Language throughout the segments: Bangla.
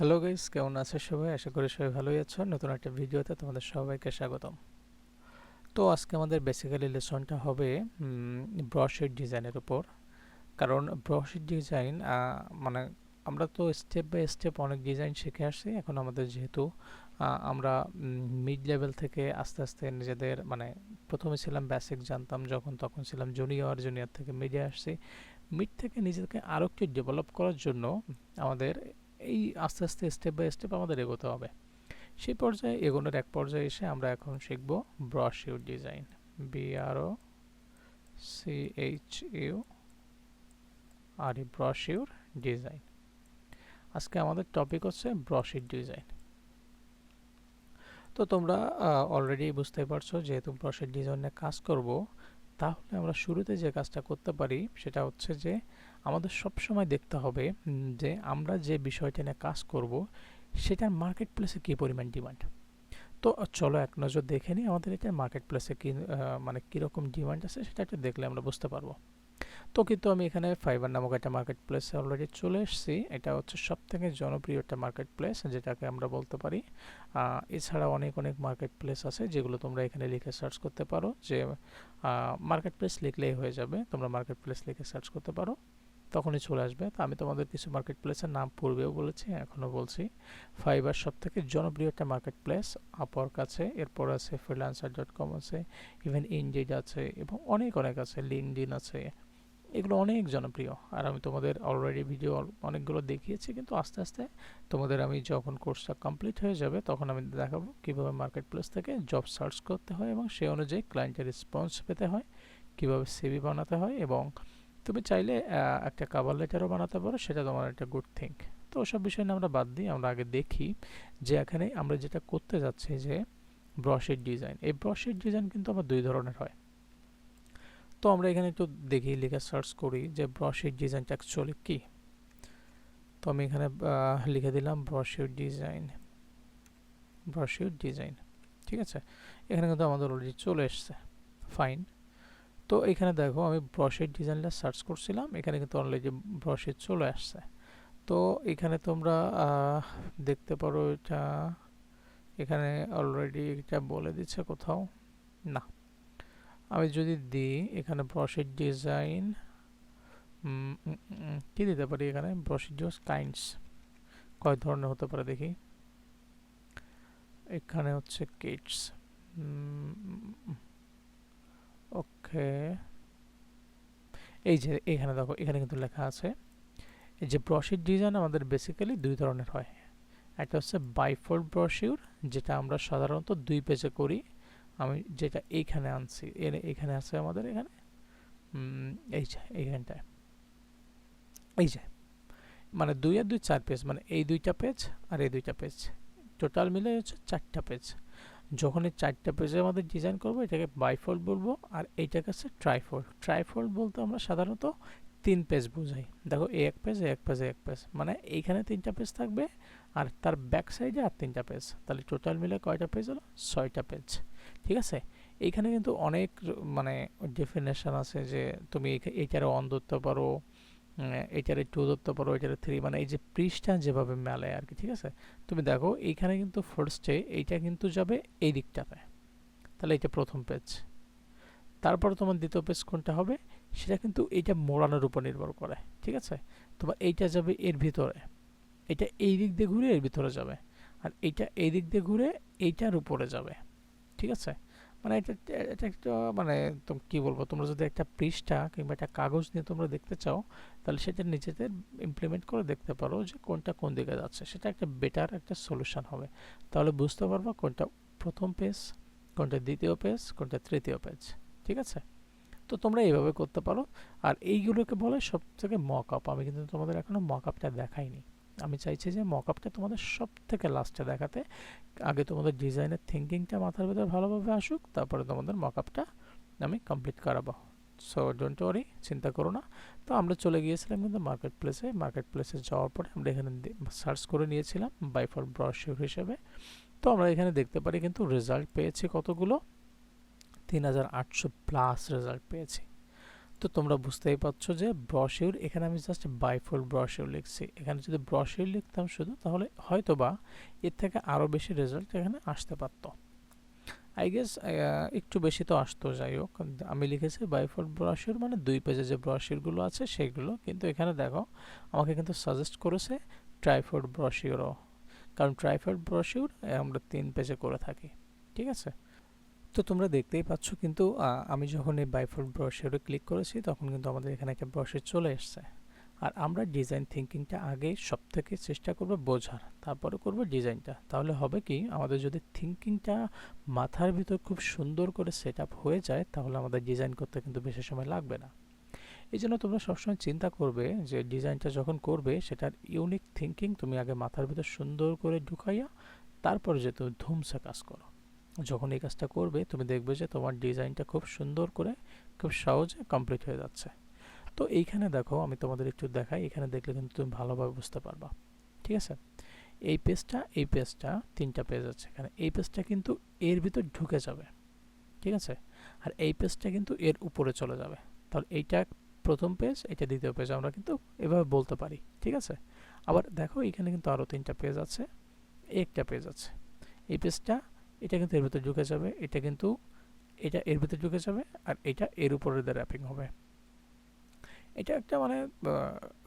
হ্যালো গাইস কেমন আছে সবাই? আশা করি সবাই ভালোই আছো। নতুন একটা ভিডিওতে তোমাদের সবাইকে স্বাগতম। তো আজকে আমাদের বেসিক্যালি লেসনটা হবে ব্রশের ডিজাইনের উপর। কারণ ব্রশের ডিজাইন মানে আমরা তো স্টেপ বাই স্টেপ অনেক ডিজাইন শিখে আসছি। এখন আমাদের যেহেতু আমরা মিড লেভেল থেকে আস্তে আস্তে নিজেদের মানে প্রথমে ছিলাম বেসিক জানতাম, যখন তখন ছিলাম জুনিয়র জুনিয়র থেকে মিডে আসছি। মিড থেকে নিজেদেরকে আরও একটু ডেভেলপ করার জন্য আমাদের এই আস্তে আস্তে স্টেপ বাই স্টেপ আমাদের এগোতে হবে। সেই পর্যায়ে, এগোনোর এক পর্যায়ে এসে আমরা এখন শিখব brochure design B R O U R E brochure design আজকে আমাদের টপিক হচ্ছে ব্রশের ডিজাইন তো তোমরা অলরেডি বুঝতে পারছ, যেহেতু ব্রশের ডিজাইনে কাজ করব, তাহলে আমরা শুরুতে যে কাজটা করতে পারি, সেটা হচ্ছে যে আমাদের সব সময় দেখতে হবে যে আমরা যে বিষয়টা নিয়ে কাজ করব, সেটার মার্কেট প্লেসে কী পরিমাণ ডিমান্ড তো চলো এক নজর দেখে নিই আমাদের এটা মার্কেট প্লেসে কী মানে কীরকম ডিমান্ড আছে সেটা একটু দেখলে আমরা বুঝতে পারব। তো কিন্তু আমি এখানে ফাইবার নামক একটা মার্কেট প্লেসে অলরেডি চলে এসেছি। এটা হচ্ছে সব থেকে জনপ্রিয় একটা মার্কেট প্লেস যেটাকে আমরা বলতে পারি। এছাড়া অনেক অনেক মার্কেট প্লেস আছে যেগুলো তোমরা এখানে লিখে সার্চ করতে পারো। যে মার্কেট প্লেস লিখলেই হয়ে যাবে। তোমরা মার্কেট প্লেস লিখে সার্চ করতে পারো। তখনই চলে আসবে। তো আমি তোমাদের কিছু মার্কেট প্লেসের নাম পূর্বেও বলেছি, এখনও বলছি। ফাইবার সব থেকে জনপ্রিয় একটা মার্কেট প্লেস আপর কাছে এরপর আছে ফ্রিলান্সার ডট কম আছে ইভেন ইনডিড আছে, এবং অনেক অনেক আছে লিঙ্কডিন আছে। এগুলো অনেক জনপ্রিয়। আর আমি তোমাদের অলরেডি ভিডিও অনেকগুলো দেখিয়েছি, কিন্তু আস্তে আস্তে তোমাদের আমি যখন কোর্সটা কমপ্লিট হয়ে যাবে, তখন আমি দেখাবো কীভাবে মার্কেট প্লেস থেকে জব সার্চ করতে হয় এবং সেই অনুযায়ী ক্লায়েন্টের রেসপন্স পেতে হয়, কীভাবে সিভি বানাতে হয় এবং তুমি চাইলে একটা কাভার লেটারও বানাতে পারো, সেটা তোমার একটা গুড থিঙ্ক তো ওসব বিষয় নিয়ে আমরা বাদ দিই, আমরা আগে দেখি যে এখানে আমরা যেটা করতে যাচ্ছি যে ব্রশের ডিজাইন এই ব্রশের ডিজাইন কিন্তু আমার দুই ধরনের হয়। তো আমরা এখানে একটু দেখি, লিখে সার্চ করি যে ব্রশের ডিজাইনটা অ্যাকচুয়ালি কী। তো আমি এখানে লিখে দিলাম ব্রশের ডিজাইন ব্রশের ডিজাইন ঠিক আছে? এখানে কিন্তু আমাদের অলরেডি চলে এসছে। ফাইন তো এখানে দেখো আমি ব্রশের ডিজাইনটা সার্চ করছিলাম, এখানে কিন্তু অলরেডি ব্রশের চলে আসছে। তো এখানে তোমরা দেখতে পারো এটা, এখানে অলরেডি এটা বলে দিচ্ছে কোথাও, না। আমি যদি দিই, এখানে ব্রশের ডিজাইন কি দিতে পারি এখানে? ব্রশের ডিজাইন কাইন্ডস কয় ধরনের হতে পারে দেখি। এখানে হচ্ছে কিটস ওকে। এই যে এখানে দেখো, এখানে কিন্তু লেখা আছে, এই যে ব্রশের ডিজাইন আমাদের বেসিক্যালি দুই ধরনের হয়। একটা হচ্ছে বাইফোল্ড ব্রশিউর যেটা আমরা সাধারণত দুই পেজে করি। আমি যেটা এইখানে আনছি, এর এখানে আছে আমাদের এখানে। এই যে এইখানটায়। এই যে মানে দুই আর দুই চার পেজ মানে এই দুইটা পেজ আর এই দুইটা পেজ টোটাল মিলে হচ্ছে চারটা পেজ যখন এই চারটা পেজে আমাদের ডিজাইন করব, এটাকে বাইফোল্ড বলব, আর এইটাকে হচ্ছে ট্রাইফোল্ড ট্রাইফোল্ড বলতে আমরা সাধারণত তিন পেজ বোঝাই। দেখো, এ এক পেজ এক পেজ এক পেজ মানে এইখানে তিনটা পেজ থাকবে, আর তার ব্যাক সাইডে আর তিনটা পেজ তাহলে টোটাল মিলে কয়টা পেজ হলো? ছয়টা পেজ ঠিক আছে? এইখানে কিন্তু অনেক মানে ডেফিনেশন আছে যে তুমি এইটারে অন ধরতে পারো এইটারে টু ধরতে পারো এইটারে থ্রি মানে এই যে পৃষ্ঠা যেভাবে মেলে আর কি ঠিক আছে? তুমি দেখো, এইখানে কিন্তু ফার্স্টে এইটা কিন্তু যাবে এই দিকটাতে। তাহলে এটা প্রথম পেজ তারপর তোমার দ্বিতীয় পেজ কোনটা হবে? সেটা কিন্তু এটা মোড়ানোর উপর নির্ভর করে, ঠিক আছে? তোমার এইটা যাবে এর ভিতরে। এটা এই দিক দিয়ে ঘুরে এর ভিতরে যাবে। আর এইটা এই দিক দিয়ে ঘুরে এইটার উপরে যাবে, ঠিক আছে? মানে এটা এটা একটা মানে কী বলব, তোমরা যদি একটা পৃষ্ঠা কিংবা একটা কাগজ নিয়ে তোমরা দেখতে চাও, তাহলে সেটা নিজেদের ইমপ্লিমেন্ট করে দেখতে পারো যে কোনটা কোন দিকে যাচ্ছে। সেটা একটা বেটার একটা সলিউশন হবে। তাহলে বুঝতে পারবা কোনটা প্রথম পেজ কোনটা দ্বিতীয় পেজ কোনটা তৃতীয় পেজ ঠিক আছে? তো তোমরা এইভাবে করতে পারো। আর এইগুলোকে বলে সব থেকে মক আপ আমি কিন্তু তোমাদের এখনও মক আপটা দেখাইনি। আমি চাইছি যে মকআপটা তোমাদের সব থেকে লাস্টে দেখাতে। আগে তোমাদের ডিজাইনের থিঙ্কিংটা মাথার ভেতর ভালোভাবে আসুক, তারপরে তোমাদের মকআপটা আমি কমপ্লিট করাবো। সো ডোন্ট ওয়ারি চিন্তা করো না। তো আমরা চলে গিয়েছিলাম কিন্তু মার্কেট প্লেসে মার্কেট প্লেসে যাওয়ার পরে আমরা এখানে সার্চ করে নিয়েছিলাম বাই ফর ব্রশ হিসেবে। তো আমরা এখানে দেখতে পারি কিন্তু রেজাল্ট পেয়েছি কতগুলো? তিন হাজার আটশো প্লাস রেজাল্ট পেয়েছি। তো তোমরা বুঝতেই পারছ যে ব্রশিউর এখানে আমি জাস্ট বাইফোল্ড ব্রশিউর লিখছি। এখানে যদি ব্রশিউর লিখতাম শুধু, তাহলে হয়তো বা এর থেকে আরও বেশি রেজাল্ট এখানে আসতে পারতো। আই গেস একটু বেশি তো আসতো, যাই হোক। আমি লিখেছি বাইফোল্ড ব্রশিউর মানে দুই পেজে যে ব্রশিউরগুলো আছে সেগুলো। কিন্তু এখানে দেখো, আমাকে কিন্তু সাজেস্ট করেছে ট্রাইফোর্ড ব্রশিউরও কারণ ট্রাইফোর্ড ব্রশিউর আমরা তিন পেজে করে থাকি, ঠিক আছে? তো তোমরা দেখতেই পাচ্ছ কিন্তু আমি যখন এই বাইফোল্ড ব্রশিউরে ক্লিক করেছি, তখন কিন্তু আমাদের এখানে একটা ব্রশিউর চলে এসছে। আর আমরা ডিজাইন থিঙ্কিংটা আগে সব থেকে চেষ্টা করব বোঝার, তারপরে করব ডিজাইনটা তাহলে হবে কি, আমাদের যদি থিঙ্কিংটা মাথার ভিতর খুব সুন্দর করে সেট হয়ে যায়, তাহলে আমাদের ডিজাইন করতে কিন্তু বেশি সময় লাগবে না। এই জন্য তোমরা সবসময় চিন্তা করবে যে ডিজাইনটা যখন করবে, সেটার ইউনিক থিঙ্কিং তুমি আগে মাথার ভিতর সুন্দর করে ঢুকাইয়া, তারপরে যে তুমি ধুমসে কাজ করো। যখন এই কাজটা করবে, তুমি দেখবে যে তোমার ডিজাইনটা খুব সুন্দর করে খুব সহজে কমপ্লিট হয়ে যাচ্ছে। তো এইখানে দেখো, আমি তোমাদের একটু দেখাই, এখানে দেখলে কিন্তু তুমি ভালোভাবে বুঝতে পারবা। ঠিক আছে? এই পেজটা এই পেজটা তিনটা পেজ আছে এখানে। এই পেজটা কিন্তু এর ভিতর ঢুকে যাবে। ঠিক আছে? আর এই পেজটা কিন্তু এর উপরে চলে যাবে। তাহলে এইটা প্রথম পেজ এটা দ্বিতীয় পেজ আমরা কিন্তু এভাবে বলতে পারি। ঠিক আছে? আবার দেখো, এখানে কিন্তু আরও তিনটা পেজ আছে, একটা পেজ আছে। এই পেজটা এটা কিন্তু এর ভিতরে ঢুকে যাবে, এটা কিন্তু এটা এর ভিতরে ঢুকে যাবে আর এটা এর উপরে র্যাপিং হবে। এটা একটা মানে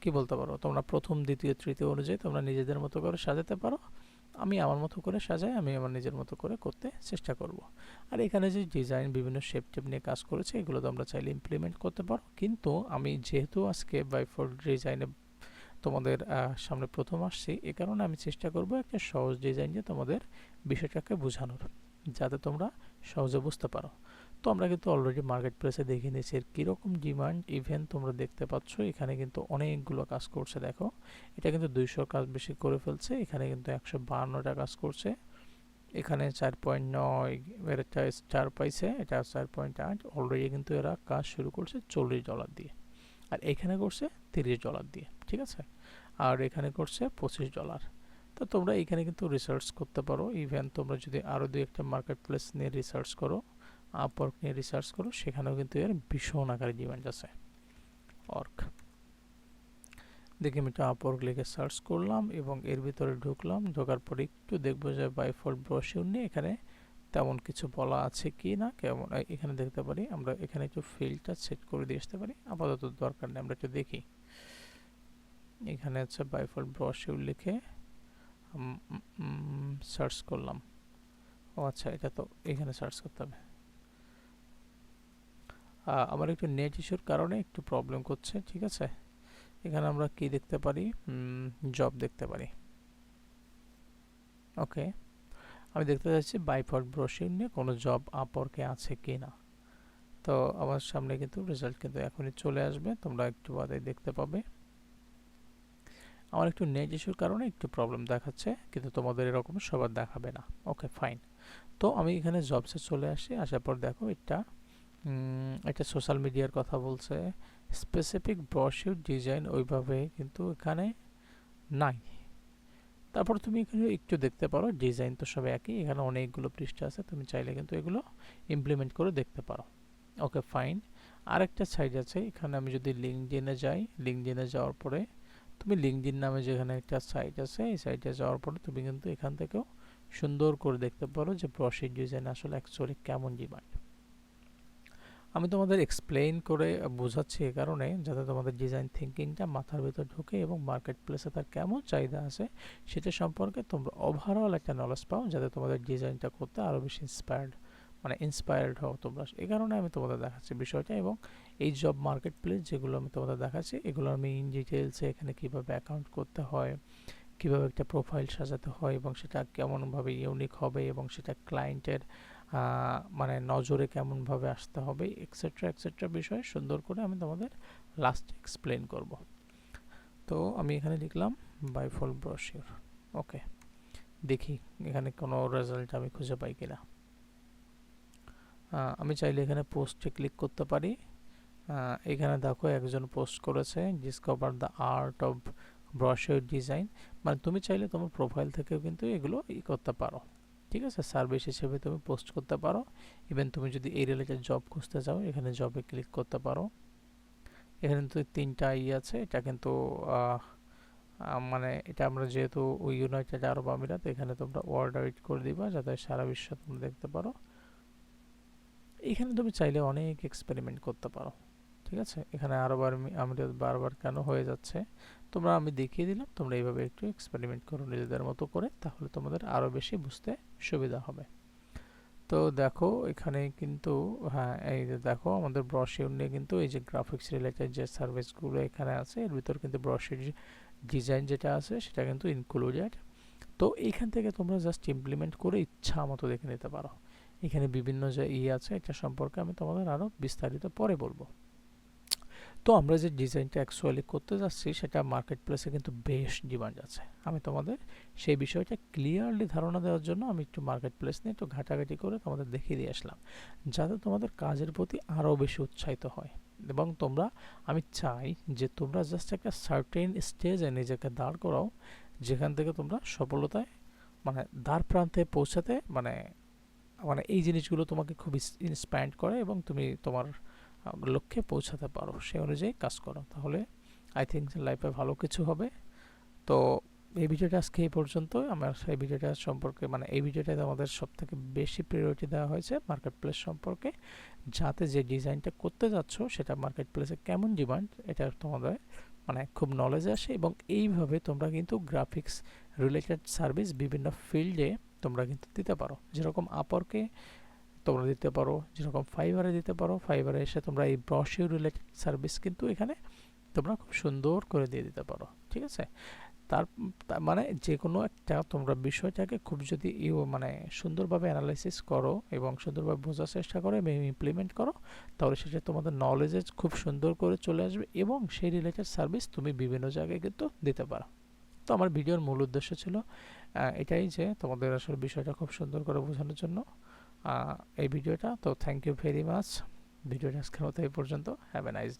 কি বলতে পারো? তোমরা প্রথম, দ্বিতীয়, তৃতীয় অনুযায়ী তোমরা নিজেদের মতো করে সাজাতে পারো। আমি আমার মতো করে সাজাই, আমি আমার নিজের মতো করে করতে চেষ্টা করব। আর এখানে যে ডিজাইন বিভিন্ন শেপ টেপ নিয়ে কাজ করেছে, এগুলো তোমরা চাইলে ইমপ্লিমেন্ট করতে পারো। কিন্তু আমি যেহেতু আজকে বাই বাইফোর ডিজাইনে তোমাদের সামনে প্রথম আসছি। এ কারণে আমি চেষ্টা করব একটা সহজ ডিজাইন দিয়ে তোমাদের বিষয়টাকে বোঝানোর, যাতে তোমরা সহজে বুঝতে পারো। তো আমরা কিন্তু অলরেডি মার্কেট প্লেসে দেখে নিয়েছি এর কীরকম ডিমান্ড ইভেন্ট তোমরা দেখতে পাচ্ছ। এখানে কিন্তু অনেকগুলো কাজ করছে, দেখো। এটা কিন্তু দুইশো কাজ বেশি করে ফেলছে। এখানে কিন্তু একশো বাহান্নটা কাজ করছে। এখানে চার পয়েন্ট নয়, এর একটা স্টার পাইছে। এটা চার পয়েন্ট আট। অলরেডি কিন্তু এরা কাজ শুরু করছে চল্লিশ ডলার দিয়ে। আর এখানে করছে তিরিশ ডলার দিয়ে। ঠিক আছে? আর এখানে করছে পঁচিশ ডলার তো তোমরা এখানে কিন্তু রিসার্চ করতে পারো। ইভেন তোমরা যদি আরও দুই একটা মার্কেট প্লেস নিয়ে রিসার্চ করো আপওয়ার্ক নিয়ে রিসার্চ করো, সেখানেও কিন্তু এর ভীষণ আকারে ডিমান্ড আছে। অর্ক দেখি আমি একটা আপওয়ার্ক লিখে সার্চ করলাম এবং এর ভিতরে ঢুকলাম। ঢোকার পরে একটু দেখব যে বাইফল ব্রশিউর নিয়ে এখানে তেমন কিছু বলা আছে কি না, কেমন? এখানে দেখতে পারি। আমরা এখানে একটু ফিল্ডটা সেট করে দিয়ে আসতে পারি। আপাতত দরকার নেই, আমরা একটু দেখি। এখানে হচ্ছে বাইফল ব্রশিউর লিখে সার্চ করলাম। ও আচ্ছা এটা তো এখানে সার্চ করতে হবে। আমার একটু নেট ইস্যুর কারণে একটু প্রবলেম করছে, ঠিক আছে? এখানে আমরা কি দেখতে পারি? জব দেখতে পারি। ওকে। আমি দেখতে চাচ্ছি বাইফট ব্রোশিং নিয়ে কোনো জব আপরকে আছে কি না তো আমার সামনে কিন্তু রেজাল্ট কিন্তু এখনই চলে আসবে, তোমরা একটু বাদে দেখতে পাবে। আমার একটু নেট ইস্যুর কারণে একটু প্রবলেম দেখাচ্ছে, কিন্তু তোমাদের এরকম সবার দেখাবে না। ওকে ফাইন তো আমি এখানে জবসে চলে আসি, আসার পর দেখো এটা একটা সোশ্যাল মিডিয়ার কথা বলছে। স্পেসিফিক ব্রশিউর ডিজাইন ওইভাবে, কিন্তু এখানে নাই। তারপর তুমি এখানে একটু দেখতে পারো ডিজাইন তো সব একই, এখানে অনেকগুলো পৃষ্ঠা আছে, তুমি চাইলে কিন্তু এগুলো ইমপ্লিমেন্ট করে দেখতে পারো। ওকে ফাইন আরেকটা সাইড আছে, এখানে আমি যদি লিঙ্কডিনে যাই লিঙ্কডিনে যাওয়ার পরে তুমি লিঙ্কডিন নামে যেখানে একটা সাইট আছে, এই সাইটে যাওয়ার পরে তুমি কিন্তু এখান থেকেও সুন্দর করে দেখতে পারো যে প্রসিড ডিজাইন আসলে অ্যাকচুয়ালি কেমন ডিমান্ড আমি তোমাদের এক্সপ্লেইন করে বোঝাচ্ছি এ কারণে, যাতে তোমাদের ডিজাইন থিঙ্কিংটা মাথার ভিতর ঢুকে এবং মার্কেট প্লেসে তার কেমন চাহিদা আছে সেটা সম্পর্কে তোমরা ওভারঅল একটা নলেজ পাও, যাতে তোমাদের ডিজাইনটা করতে আরও বেশি ইন্সপায়ার্ড মানে ইন্সপায়ার্ড হও তোমরা। এই কারণে আমি তোমাদের দেখাচ্ছি বিষয়টা এবং এই জব মার্কেট প্লেস যেগুলো আমি তোমাদের দেখাচ্ছি, এগুলো আমি ইন ডিটেলসে এখানে কীভাবে অ্যাকাউন্ট করতে হয়, কীভাবে একটা প্রোফাইল সাজাতে হয় এবং সেটা কেমনভাবে ইউনিক হবে এবং সেটা ক্লায়েন্টের মানে নজরে কেমনভাবে আসতে হবে এক্সেট্রা এক্সেট্রা বিষয়ে সুন্দর করে আমি তোমাদের লাস্ট এক্সপ্লেন করব। তো আমি এখানে লিখলাম বাইফল ব্রশিওর ওকে দেখি এখানে কোনো রেজাল্ট আমি খুঁজে পাই কিনা। আমি চাইলে এখানে পোস্টে ক্লিক করতে পারি। এখানে দেখো একজন পোস্ট করেছে discover the art of brochure design মানে তুমি চাইলে তোমার প্রোফাইল থেকেও কিন্তু এগুলো ই করতে পারো। ঠিক আছে? সার্ভিস হিসেবে তুমি পোস্ট করতে পারো। ইভেন তুমি যদি এই রিলেটেড জব খুঁজতে চাও, এখানে জবে ক্লিক করতে পারো। এখানে কিন্তু তিনটা ই আছে। এটা কিন্তু মানে এটা আমরা যেহেতু ইউনাইটেড আরব আমিরাত এখানে তোমরা ওয়ার্ড এডিট করে দিবা, যাতে সারা বিশ্ব তোমরা দেখতে পারো। এখানে তুমি চাইলে অনেক এক্সপেরিমেন্ট করতে পারো। ঠিক আছে? এখানে আরব আর্মি- আমিরাত বারবার কেন হয়ে যাচ্ছে? তোমরা আমি দেখিয়ে দিলাম, তোমরা এইভাবে একটু এক্সপেরিমেন্ট করো নিজেদের মতো করে, তাহলে তোমাদের আরও বেশি বুঝতে সুবিধা হবে। তো দেখো, এখানে কিন্তু হ্যাঁ এই যে দেখো, আমাদের ব্রশিউর নিয়ে কিন্তু এই যে গ্রাফিক্স রিলেটেড যে সার্ভিসগুলো এখানে আছে, এর ভিতর কিন্তু ব্রশির ডিজাইন যেটা আছে, সেটা কিন্তু ইনক্লুডেড তো এইখান থেকে তোমরা জাস্ট ইমপ্লিমেন্ট করে ইচ্ছা মতো দেখে নিতে পারো। এখানে বিভিন্ন যে ই আছে, এটা সম্পর্কে আমি তোমাদের আরও বিস্তারিত পরে বলব। তো আমরা যে ডিজাইনটা অ্যাকচুয়ালি করতে যাচ্ছি, সেটা মার্কেট প্লেসে কিন্তু বেশ ডিমান্ড আছে। আমি তোমাদের সেই বিষয়টা ক্লিয়ারলি ধারণা দেওয়ার জন্য আমি একটু মার্কেট প্লেস নিয়ে একটু ঘাটাঘাটি করে তোমাদের দেখিয়ে দিয়ে আসলাম, যাতে তোমাদের কাজের প্রতি আরও বেশি উৎসাহিত হয়। এবং তোমরা, আমি চাই যে তোমরা জাস্ট একটা সার্টেন স্টেজে নিজেকে দাঁড় করাও, যেখান থেকে তোমরা সফলতায় মানে দ্বার প্রান্তে পৌঁছাতে মানে মানে এই জিনিসগুলো তোমাকে খুব ইন্সপায়ার্ড করে এবং তুমি তোমার লক্ষ্যে পৌঁছাতে পারো। সেই অনুযায়ী কাজ করো। তাহলে আই থিঙ্ক লাইফে ভালো কিছু হবে। তো এই ভিডিওটা আজকে এই পর্যন্ত আমার এই ভিডিওটা সম্পর্কে মানে এই ভিডিওটাতে আমাদের সব থেকে বেশি প্রিয়োরিটি দেওয়া হয়েছে মার্কেট প্লেস সম্পর্কে। যাতে যে ডিজাইনটা করতে যাচ্ছ, সেটা মার্কেট প্লেসে কেমন ডিমান্ড এটা তোমাদের মানে খুব নলেজ আসে এবং এইভাবে তোমরা কিন্তু গ্রাফিক্স রিলেটেড সার্ভিস বিভিন্ন ফিল্ডে তোমরা কিন্তু দিতে পারো। যেরকম আপরকে তোমরা দিতে পারো, যেরকম ফাইবারে দিতে পারো ফাইবারে এসে তোমরা এই ব্রশিও রিলেটেড সার্ভিস কিন্তু এখানে তোমরা খুব সুন্দর করে দিয়ে দিতে পারো, ঠিক আছে? তার মানে যে কোনো একটা তোমরা বিষয়টাকে খুব যদি ইউ মানে সুন্দরভাবে অ্যানালাইসিস করো এবং সুন্দরভাবে বোঝার চেষ্টা করো এবং ইমপ্লিমেন্ট করো, তাহলে সেটা তোমাদের নলেজে খুব সুন্দর করে চলে আসবে এবং সেই রিলেটেড সার্ভিস তুমি বিভিন্ন জায়গায় কিন্তু দিতে পারো। তো আমার ভিডিওর মূল উদ্দেশ্য ছিল এটাই যে তোমাদের আসলে বিষয়টা খুব সুন্দর করে বোঝানোর জন্য। এই ভিডিওটা, তো থ্যাংক ইউ ভেরি মাচ ভিডিওটা আজকের মতো এই পর্যন্ত। Have a nice